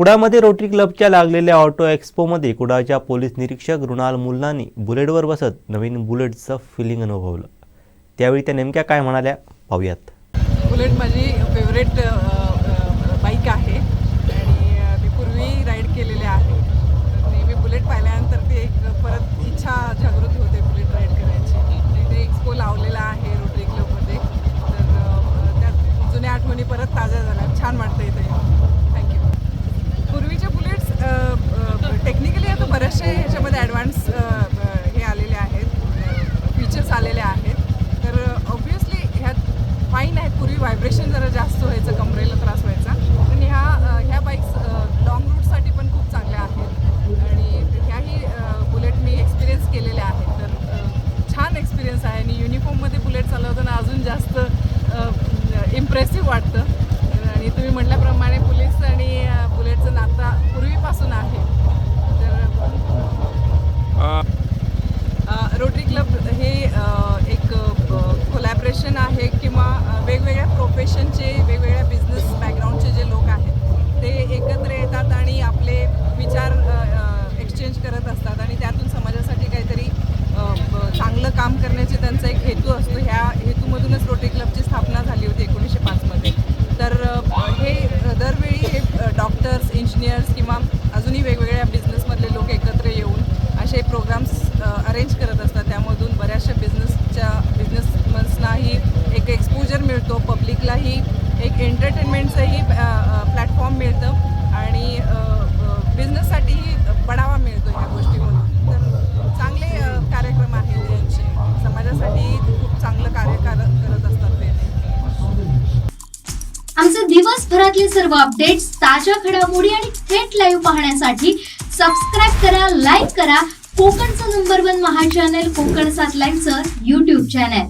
कुडामध्ये rotary क्लबच्या लागलेल्या auto एक्स्पोमध्ये कुडाच्या police निरीक्षक रुणाल मुल्लानी बुलेटवर बसत नवीन बुलेटचं फिलिंग अनुभवलं. त्यावेळी त्या नेमक्या काय म्हणाल्या पाहूयात. बुलेट माझी फेवरेट बाईक आहे. आणि मी पूर्वी राईड केलेले आहे. तर नेहमी बुलेट पाहिल्यानंतर ती एक परत इच्छा जागृत होते बुलेट राईड करायची. ते एक्सपो लावलेला आहे रोटरी क्लबमध्ये. तर त्या त्यात जुन्या आठवणी परत ताज्या झाल्या. छान वाटतं इथे टेक्निकली आता बरेचसे ह्याच्यामध्ये ॲडव्हान्स हे आलेले आहेत. फीचर्स आलेले आहेत. तर ऑब्वियसली ह्यात फाईन आहेत. पूर्वी व्हायब्रेशन जरा जास्त व्हायचं कमरेला त्रास व्हायचा. पण ह्या ह्या बाईक्स लॉंग रूटसाठी पण खूप चांगल्या आहेत. आणि ह्याही बुलेट मी एक्सपिरियन्स केलेल्या आहेत. तर छान एक्सपिरियन्स आहे. आणि युनिफॉर्ममध्ये बुलेट चालवताना अजून जास्त इम्प्रेसिव्ह वाटतं आणि तुम्ही म्हटल्याप्रमाणे पोलीस आणि अ, बुलेटचं नातं पूर्वीपासून आहे तर रोटरी क्लब हे अ, एक कोलॅबरेशन आहे किंवा अ, वेगवेगळ्या प्रोफेशनचे वेगवेगळ्या बिझनेस बॅकग्राऊंडचे जे लोक आहेत ते एकत्र येतात आणि आपले विचार एक्सचेंज करत असतात. आणि त्यातून समाजासाठी काहीतरी ब- चांगलं काम करण्याचे त्यांचा एक हेतू असतो. ह्या हेतूमधूनच रोटरी क्लबची स्थापना झाली होती एकोणीसशे पाचमध्ये तर हे दरवेळी हे डॉक्टर्स इंजिनियर्स किंवा अजूनही वेगवेगळ्या बिझनेसमधले लोक एकत्र येऊन असे प्रोग्राम्स अरेंज करत असतात. त्यामधून बऱ्याचशा बिझनेसच्या बिझनेसमन्सनाही एक एक्सपोजर मिळतो. पब्लिकलाही एक एंटरटेनमेंटचंही प्लॅटफॉर्म मिळतं आणि बिझनेससाठीही बढावा मिळतो ह्या गोष्टीमधून. तर चांगले कार्यक्रम आहेत त्यांचे समाजासाठी खूप चांगलं कार्य करत असतात ते. आमचे दिवसभरातले सर्व अपडेट्स ताज्या घडामोडी आणि थेट लाईव्ह पाहण्यासाठी सबस्क्राईब करा लाईक करा. कोकणचं नंबर वन महा चॅनल कोकण सात लाईनचं युट्यूब चॅनल